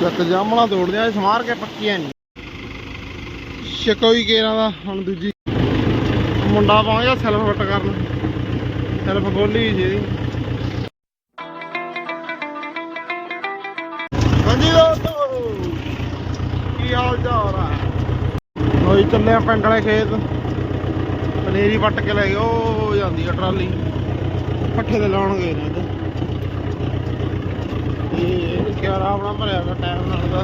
ਚੱਕ ਜਾਮਣਾ ਤੋੜਦੇ ਆ ਸਮਾਰ ਕੇ ਪੱਕੀਆਂ ਨਹੀਂ। ਸ਼ਕੋਈ ਕੇਰਾਂ ਦਾ, ਹੁਣ ਦੂਜੀ। ਮੁੰਡਾ ਪਹੁੰਚ ਸੈਲਫ ਫਿੱਟ ਕਰਨ। ਸੈਲਫ ਖੋਲੀ ਸੀ। ਹਾਂਜੀ ਦੋਸਤੋ, ਕੀ ਹਾਲ ਚਾਲ ਆ? ਹੋਈ ਚੱਲੇ ਆ ਪਿੰਡ ਵਾਲੇ ਖੇਤ। ਪਨੀਰੀ ਵੱਟ ਕੇ ਲੈ ਗਏ ਉਹ ਜਾਂਦੀ ਆ ਟਰਾਲੀ। ਪੱਠੇ ਤੇ ਲਾਉਣਗੇ ਗਏ ਨੇ ਇਹ ਕਿਆ ਆਰਾਮ ਨਾਲ ਭਰਿਆ ਗਿਆ ਟਾਈਮ ਨਾਲ ਦਾ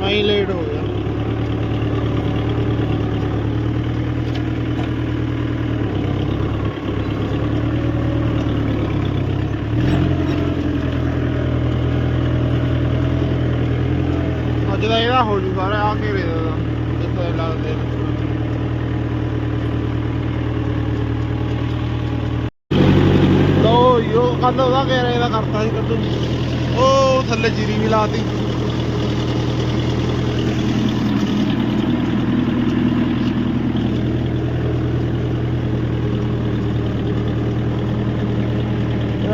ਮੈਂ ਹੀ ਲੇਟ ਹੋ ਗਿਆ ਅੱਜ ਦਾ ਇਹਦਾ ਹੋ ਜੂ ਸਾਰਾ ਆ ਘੇਰੇ ਦਾ ਜਿੱਥੇ ਲੱਗਦੇ ਨੇ ਲੋ ਯੋ ਕੱਲ ਉਹਦਾ ਘੇਰੇ ਦਾ ਕਰਤਾ ਸੀ ਕੱਦੂ ਉਹ ਥੱਲੇ ਜੀਰੀ ਵੀ ਲਾਤੀ।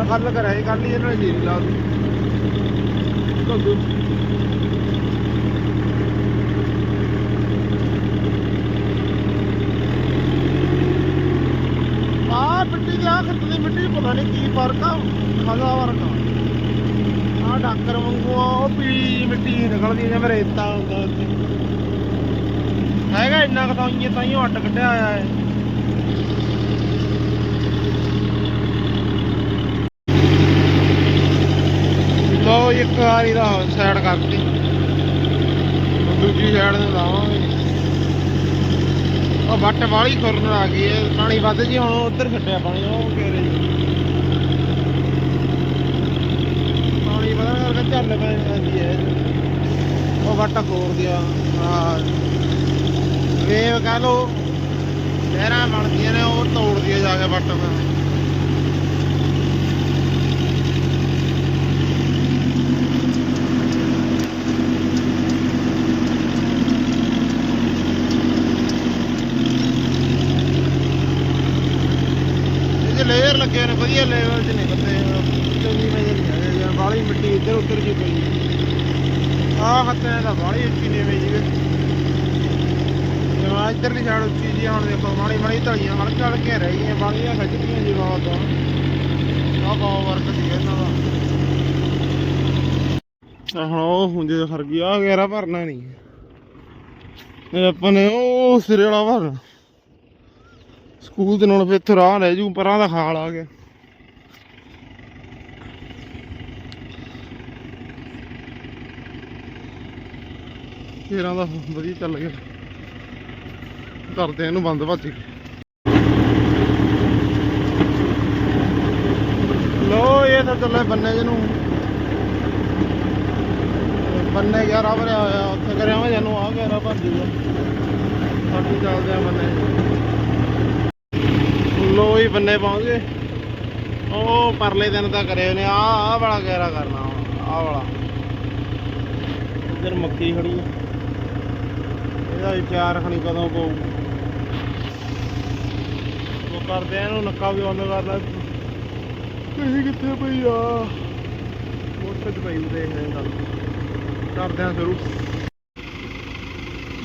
ਕੱਲ ਕਰਿਆ ਸੀ ਕੱਲ ਹੀ ਇਹਨਾਂ ਨੇ ਜੀਰੀ ਲਾਤੀ। ਕੱਦੂ ਆ ਮਿੱਟੀ ਦੀ ਆ ਖੱਤ ਦੀ ਮਿੱਟੀ 'ਚ ਪਤਾ ਨਹੀਂ ਕੀ ਫ਼ਰਕ ਆ ਖਾਦਾ ਫ਼ਰਕ ਆ ਆ ਡਾਕਰ ਵਾਂਗੂ ਆ, ਉਹ ਪੀਲੀ ਮਿੱਟੀ ਨਿਕਲਦੀ ਜਿਵੇਂ ਰੇਤਾ ਹੁੰਦਾ ਉੱਥੇ। ਹੈਗਾ ਇੰਨਾ ਕੁ ਤਾਂ ਹੀ ਅੱਡ ਕੱਢਿਆ ਆਇਆ ਹੈ। ਲੋ ਇੱਕ ਵਾਰੀ ਦਾ ਸਾਈਡ ਕਰਤੀ। ਦੂਜੀ ਸਾਈਡ ਨੂੰ ਲਾਵਾਂਗੇ। ਉਹ ਵੱਟ ਵਾਲੀ ਖੁਰਨ ਆ ਗਈ ਹੈ, ਪਾਣੀ ਵੱਧ ਜੀ, ਹੁਣ ਉਧਰ ਛੱਡਿਆ ਪਾਣੀ, ਉਹ ਘੇਰੇ ਜੀ ਪਾਣੀ ਵਧਣ ਕਰਕੇ ਝੱਲ ਪੈ ਜਾਂਦੀ ਹੈ ਉਹ ਵੱਟ ਖੋਰ ਗਿਆ ਵੇਵ ਕਹ ਲੋ ਲਹਿਰਾਂ ਬਣਦੀਆਂ ਨੇ, ਉਹ ਤੋੜਦੀ ਹੈ ਜਾ ਕੇ ਵੱਟ ਫਿਰ ਇਹ ਜੇ ਲੇਅਰ ਲੱਗੇ ਨੇ, ਵਧੀਆ ਲੈਵਲ 'ਚ ਨੇ ਬੱਤੇ ਚੰਗੀ ਨਜ਼ਰ ਨਹੀਂ ਆਏ ਮਿੱਟੀ ਇੱਧਰ ਉੱਧਰ ਜੀ ਪਈ ਆ ਹੱਥਾਂ ਦਾ ਬਾਲੀ ਉੱਚੀ ਨੇਵੇਂ ਜੀ ਜਿਵੇਂ ਇੱਧਰਲੀ ਸਾਈਡ ਉੱਚੀ ਜੀ ਹੁਣ ਦੇਖੋ, ਮਾੜੀ ਮਾੜੀ ਧਲੀਆਂ ਹਲਕੇ ਹਲਕੇ ਰਹਿ ਗਈਆਂ, ਬਾਲੀਆਂ ਖਿੱਚਦੀਆਂ ਜੀ ਬਹੁਤ। ਆ ਬਹੁਤ ਵਰਕ ਸੀ ਇਹਨਾਂ ਦਾ। ਹੁਣ ਉਹ ਹੁੰਦੇ ਤਾਂ ਖਰ ਆ ਗੈਰਾ ਭਰਨਾ ਨਹੀਂ। ਇਹ ਆਪਾਂ ਨੇ ਉਹ ਸਿਰੇ ਵਾਲਾ ਭਰਨਾ। ਸਕੂਲ ਦੇ ਨਾਲ ਫਿਰ ਇੱਥੇ ਰਾਹ ਰਹਿ ਜੂ, ਪਰਾਂ ਦਾ ਖਾਲ ਆ ਗਿਆ। ਤੇਰਾਂ ਦਾ ਵਧੀਆ ਚੱਲ ਗਿਆ। ਕਰਦੇ ਇਹਨੂੰ ਬੰਦ ਭਾਜੀ। ਲੋ ਇਹ ਤਾਂ ਚੱਲੇ ਬੰਨੇ ਜਿਹਨੂੰ। ਬੰਨੇ 11 ਭਰਿਆ ਹੋਇਆ, ਉੱਥੇ ਕਰਿਆ ਵਾ ਜਾਨੂੰ ਆ 11 ਭਰ ਜੂਗਾ ਸਾਡੀ ਚੱਲਦੇ ਆ ਬੰਨੇ ਲੋ ਹੀ ਬੰਨੇ ਪਹੁੰਚ ਗਏ। ਉਹ ਪਰਲੇ ਦਿਨ ਤਾਂ ਕਰੇ ਉਹਨੇ ਆ ਆ ਵਾਲਾ ਗਹਿਰਾ ਕਰਨਾ ਆ ਵਾਲਾ। ਇੱਧਰ ਮੱਕੀ ਖੜੀ ਆ। ਇਹਦਾ ਵਿਚਾਰ ਖਣੀ ਕਦੋਂ ਪਊ? ਉਹ ਕਰਦੇ ਆ ਇਹਨੂੰ ਨੱਕਾ ਵੀ ਬੰਦ ਕਰ ਲੈ ਕਹੀ ਕਿੱਥੇ ਪਈ ਆ? ਮੋਟਰ 'ਚ ਪਈ ਨੂੰ ਦੇਖਦੇ ਆ ਗੱਲ। ਕਰਦੇ ਆ ਸ਼ੁਰੂ।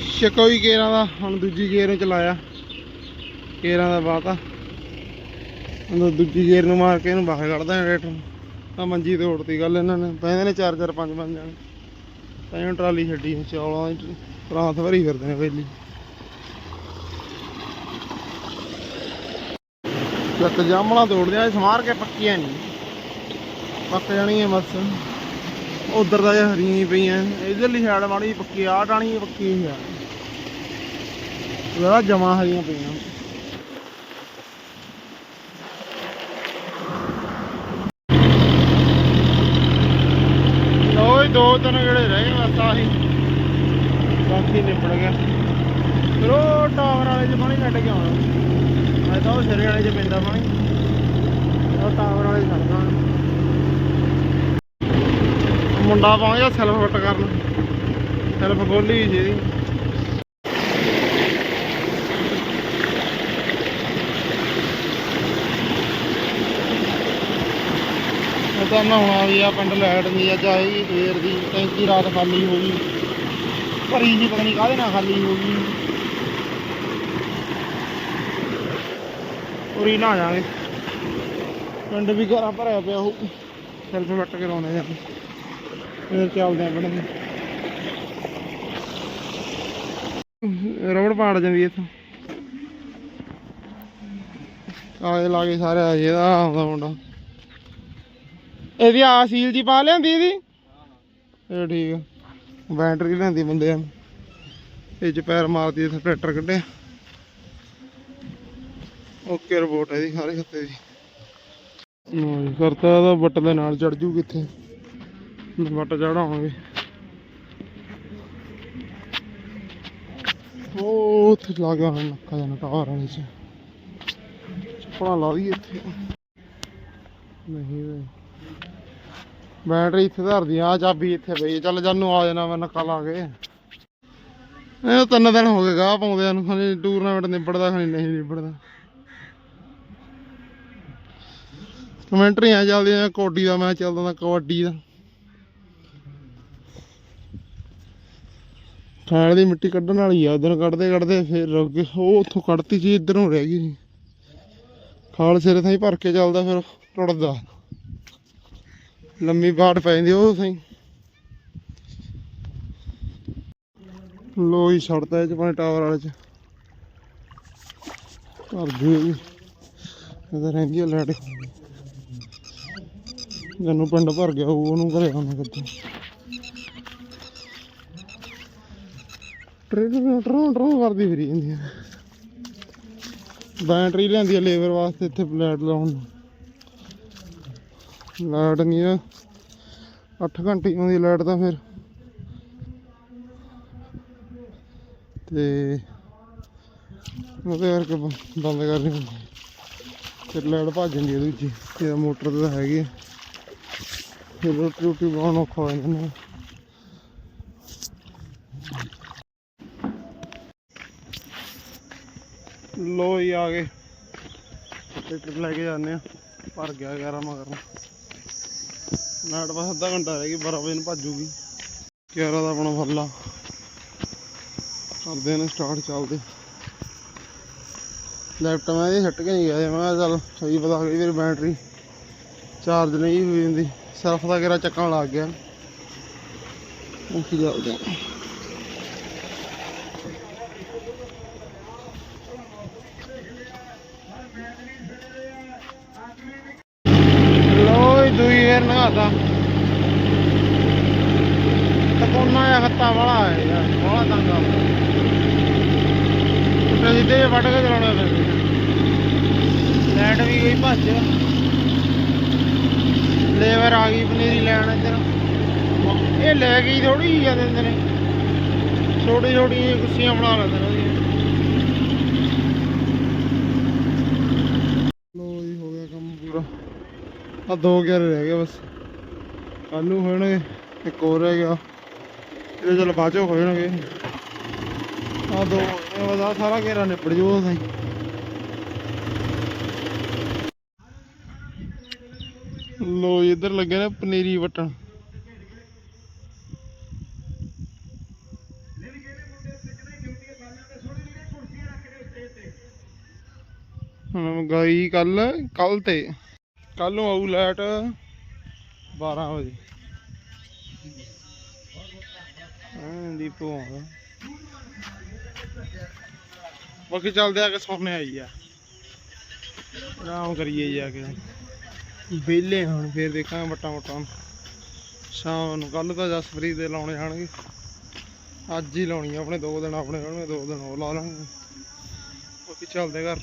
ਸ਼ਕੋਈ ਗੇਰਾਂ ਦਾ। ਹੁਣ ਦੂਜੀ ਗੇਰ ਨੂੰ ਚਲਾਇਆ। ਗੇਰਾਂ ਦਾ ਬਾਤਾ ਉਹ ਦੂਜੀ ਗੇਰ ਨੂੰ ਮਾਰ ਕੇ ਇਹਨੂੰ ਬਾਹਰ ਕੱਢਦਾ ਰੇਟ ਤਾਂ ਮੰਜੀ ਤੋੜਤੀ ਗੱਲ ਇਹਨਾਂ ਨੇ। ਪੈਂਦੇ ਨੇ ਚਾਰ ਚਾਰ ਪੰਜ ਪੰਜ ਜਾਣੇ। ਤਾਂ ਇਹਨੂੰ ਟਰਾਲੀ ਛੱਡੀ ਚੌਲਾਂ ਦੀ। ਪ੍ਰਾਂਤ ਭਰੀ ਫਿਰਦੇ ਨੇ ਵੇਲੀ। ਚੱਕ ਜਾਮਣਾ ਤੋੜਦੇ ਆ ਸਮਾਰ ਕੇ ਪੱਕੀਆਂ ਨਹੀਂ। ਪੱਕ ਜਾਣੀਆਂ ਬਸ। ਉਧਰ ਦਾ ਹਰੀਆਂ ਹੀ ਪਈਆਂ। ਇਧਰਲੀ ਸਾਈਡ ਮਾੜੀ ਪੱਕੀ ਆ ਟਾਣੀ ਪੱਕੀ ਆ ਉਹਦਾ ਜਮਾ ਹਰੀਆਂ ਪਈਆਂ। ਦੋ ਤਿੰਨ ਜਿਹੜੇ ਰਹਿ ਗਏ ਬਸ ਆਹੀ। ਬਾਕੀ ਨਿਬੜ ਗਿਆ। ਫਿਰ ਉਹ ਟਾਵਰ ਵਾਲੇ ਚ ਪਾਣੀ ਛੱਡ ਕੇ ਆਉਣਾ ਮੈਂ ਤਾਂ ਉਹ ਸਿਰੇ ਵਾਲੇ ਚ ਪੈਂਦਾ ਪਾਣੀ। ਉਹ ਟਾਵਰ ਵਾਲੇ ਛੱਡਦਾ ਮੁੰਡਾ ਪਹੁੰਚ ਗਿਆ ਸੈਲਫ ਫਿੱਟ ਕਰਨ। ਸੈਲਫ ਖੋਲੀ ਸੀ। ਇਹਦੀ ਤਾਂ ਨਹਾਉਣਾ ਵੀ ਆ, ਪਿੰਡ ਲੈਟ ਨਹੀਂ ਅੱਜ ਆਏਗੀ ਫੇਰ ਦੀ ਟੈਂਕੀ ਰਾਤ ਖਾਲੀ ਹੋ ਗਈ। ਭਰੀ ਜੀ ਪਤਾ ਨਹੀਂ ਕਾਹਦੇ ਨਾਲ ਖਾਲੀ ਹੋ ਗਈ। ਉਰੀ ਨਾ ਜਾਵਾਂਗੇ ਪਿੰਡ ਵੀ ਘਰਾਂ ਭਰਿਆ ਪਿਆ ਉਹ ਸੈਲਫ ਵੱਟ ਕੇ ਲਾਉਣੇ ਜਾਂ ਫੇਰ ਚੱਲਦੇ ਆ ਨੂੰ। ਰਬੜ ਪਾੜ ਜਾਂਦੀ ਇੱਥੋਂ। ਆਏ ਲਾਗੇ ਸਾਰੇ ਆ ਇਹਦਾ ਆਉਂਦਾ ਮੁੰਡਾ। ਇਹਦੀ ਆ ਸੀਲ ਜੀ ਪਾ ਲਿਆਂਦੀ ਇਹਦੀ? ਇਹ ਠੀਕ ਆ। ਬੈਟਰੀ ਲੈਂਦੀ ਬੰਦਿਆਂ ਨੂੰ ਇਹ ਚ ਪੈਰ ਮਾਰਦੀ ਇੱਥੇ ਟਰੈਕਟਰ ਕੱਢਿਆ ਓਕੇ ਰਿਪੋਰਟ ਹੈ ਜੀ ਸਾਰੇ ਖੱਤੇ ਦੀ। ਲਓ ਕਰਤਾ ਇਹਦਾ ਬੱਟ ਦੇ ਨਾਲ ਚੜ ਜੂ ਕਿੱਥੇ ਬੱਟ ਚੜਾਵਾਂਗੇ ਉਹ ਉੱਥੇ ਲੱਗਾ ਹੁਣ ਨੱਕਾ ਜਾਂ ਟਾਵਰ ਵਾਲੇ ਚ। ਚੱਪਲਾਂ ਲਾ ਦਈਏ ਇੱਥੇ। ਨਹੀਂ ਵੇ ਬੈਟਰੀ ਇੱਥੇ ਧਰਦੀ ਆ ਚਾਬੀ ਇੱਥੇ ਪਈ ਚੱਲ ਜਾਨੂੰ ਆ ਜਾਣਾ ਮੈਂ ਨੱਕਾ ਲਾ ਕੇ। ਇਹ ਤਿੰਨ ਦਿਨ ਹੋ ਗਏ ਗਾਹ ਪਾਉਂਦਿਆਂ ਨੂੰ ਹਲੇ ਟੂਰਨਾਮੈਂਟ ਨਿਬੜਦਾ ਖਣੀ ਨਹੀਂ ਨਿਬੜਦਾ। ਕਮੈਂਟਰੀਆਂ ਚੱਲਦੀਆਂ ਕੋਡੀ ਦਾ ਮੈਚ ਚੱਲਦਾ ਕਬੱਡੀ ਦਾ। ਖਾਲ ਦੀ ਮਿੱਟੀ ਕੱਢਣ ਵਾਲੀ ਆ, ਉਧਰ ਕੱਢਦੇ ਕੱਢਦੇ ਫਿਰ ਰੁਕ ਗਏ। ਉਹ ਉੱਥੋਂ ਕੱਢਤੀ ਸੀ, ਇੱਧਰ ਰਹਿ ਗਈ ਸੀ। ਖਾਲ ਸਿਰੇ ਥਾਈ ਭਰ ਕੇ ਚੱਲਦਾ ਫਿਰ ਟੁੱਟਦਾ ਲੰਮੀ ਬਾੜ ਪੈ ਜਾਂਦੀ ਉਹ ਸਹੀ। ਲੋਈ ਛੱਡਦਾ ਇਹ ਚ ਪਾਣੀ ਟਾਵਰ ਵਾਲੇ ਚ। ਭਰ ਜੂ ਇਹਦਾ ਰਹਿੰਦੀ ਆ ਲੈਟ ਜਨੂੰ ਪਿੰਡ ਭਰ ਗਿਆ ਹੋਊ, ਉਹਨੂੰ ਘਰੇ ਆਉਣਾ ਕਿੱਥੇ? ਟਰੇਨ ਟਰੋਂ ਟਰੋਂ ਕਰਦੀ ਫਿਰੀ ਜਾਂਦੀ ਆ। ਬੈਟਰੀ ਲੈਂਦੀ ਆ ਲੇਬਰ ਵਾਸਤੇ ਇੱਥੇ ਪਲੇਟ ਲਾਉਣ ਨੂੰ। ਲਾਈਟ ਨਹੀਂ ਆ। 8 ਘੰਟੇ ਆਉਂਦੀ ਲਾਈਟ ਤਾਂ ਫਿਰ। ਤੇ ਉਹਦੇ ਕਰਕੇ ਬੰਦ ਕਰਨੀ ਹੁੰਦੀ ਫਿਰ ਲਾਈਟ ਭੱਜ ਜਾਂਦੀ ਆ ਦੂਜੀ ਤੇ ਮੋਟਰ ਤਾਂ ਹੈਗੀ ਆ। ਫਿਰ ਰੋਟੀ ਰੋਟੀ ਬਣਾਉਣ ਔਖਾ ਹੋ ਜਾਂਦਾ। ਨਾ। ਲੋ ਆ ਗਏ। ਟਰੈਕਟਰ ਲੈ ਕੇ ਜਾਂਦੇ ਆ। ਭਰ ਗਿਆ 11 ਮਗਰ। ਨਾਟ ਬਸ ਅੱਧਾ ਘੰਟਾ ਰਹਿ ਗਿਆ 12 ਵਜੇ ਨੂੰ ਭੱਜੂਗੀ 11 ਦਾ ਆਪਣਾ ਫੱਲਾ ਕਰਦੇ ਨੇ ਸਟਾਰਟ ਚੱਲਦੇ। ਲੈਪਟਾਪ ਮੈਂ ਇਹ ਛੱਟ ਕੇ ਨਹੀਂ ਗਿਆ ਮੈਂ ਚੱਲ ਸਹੀ ਪਤਾ ਕਈ ਵਾਰੀ ਬੈਟਰੀ ਚਾਰਜ ਨਹੀਂ ਹੋਈ ਹੁੰਦੀ। ਸਰਫ ਦਾ ਗੇਰਾ ਚੱਕਣ ਲੱਗ ਗਿਆ। ਉਹ ਕੀ ਚੱਲਦੇ? ਆ ਲੋਈ ਤਕੋਨਾ ਜਾਂ ਹੱਤਾ ਵਾਲਾ ਹੈ ਯਾਰ ਬੜਾ ਤੰਗਾ ਉੱਤੇ ਜਿੱਦੇ ਵੱਢ ਕੇ ਚਲਾਉਣਾ ਪੈਂਦਾ ਲੈਟ ਵੀ ਗਈ ਭੱਜ ਲੇਬਰ ਆ ਗਈ ਪਨੀਰੀ ਲੈਣ ਇੱਧਰ। ਇਹ ਲੈ ਗਈ ਥੋੜੀ ਜਾਂਦੇ ਦਿੰਦੇ ਨੇ ਛੋਟੀ ਛੋਟੀਆਂ ਕੁੱਸੀਆਂ ਬਣਾ ਲੈਂਦੇ ਨੇ ਉਹਦੀਆਂ ਲੋ ਜੀ ਹੋ ਗਿਆ ਕੰਮ ਪੂਰਾ ਆ ਦੋ ਘੇਰੇ ਰਹਿ ਗਏ ਬਸ। ਕੱਲ ਨੂੰ ਹੋਣਗੇ ਇੱਕ ਹੋਰ ਰਹਿ ਗਿਆ। ਇਹ ਚਲ ਬਾਅਦ ਹੋ ਜਾਣਗੇ। ਆ ਦੋ ਹੋਏ ਬਸ ਆਹ ਸਾਰਾ ਘੇਰਾ ਨਿਪੜ ਜੂ ਉਹ ਲੋ ਜੀ, ਇੱਧਰ ਲੱਗੇ ਨੇ ਪਨੀਰੀ ਵਟਣ। ਹੁਣ ਗਈ ਕੱਲ ਕੱਲ ਤੇ। ਕੱਲ ਨੂੰ ਆਊ ਲਾਈਟ 12 ਵਜੇ। ਹਾਂ ਦੀਪੂ ਆਉਂਦਾ। ਬਾਕੀ ਚੱਲਦੇ ਆ ਕੇ ਸੋਨੇ ਆਈ ਆ। ਆਰਾਮ ਕਰੀਏ ਜਾ ਕੇ। ਵਿਹਲੇ ਹੁਣ, ਫੇਰ ਦੇਖਾਂਗੇ ਵਟਾਂ ਵਟਾਂ ਸ਼ਾਮ ਨੂੰ ਕੱਲ ਤਾਂ ਜਸਪ੍ਰੀਤ ਦੇ ਲਾਉਣੇ ਜਾਣਗੇ ਅੱਜ ਹੀ ਲਾਉਣੀ ਆਪਣੇ, ਦੋ ਦਿਨ ਆਪਣੇ ਹੋਣਗੇ ਦੋ ਦਿਨ ਉਹ ਲਾ ਲਾਂਗੇ। ਬਾਕੀ ਚੱਲਦੇ ਘਰ।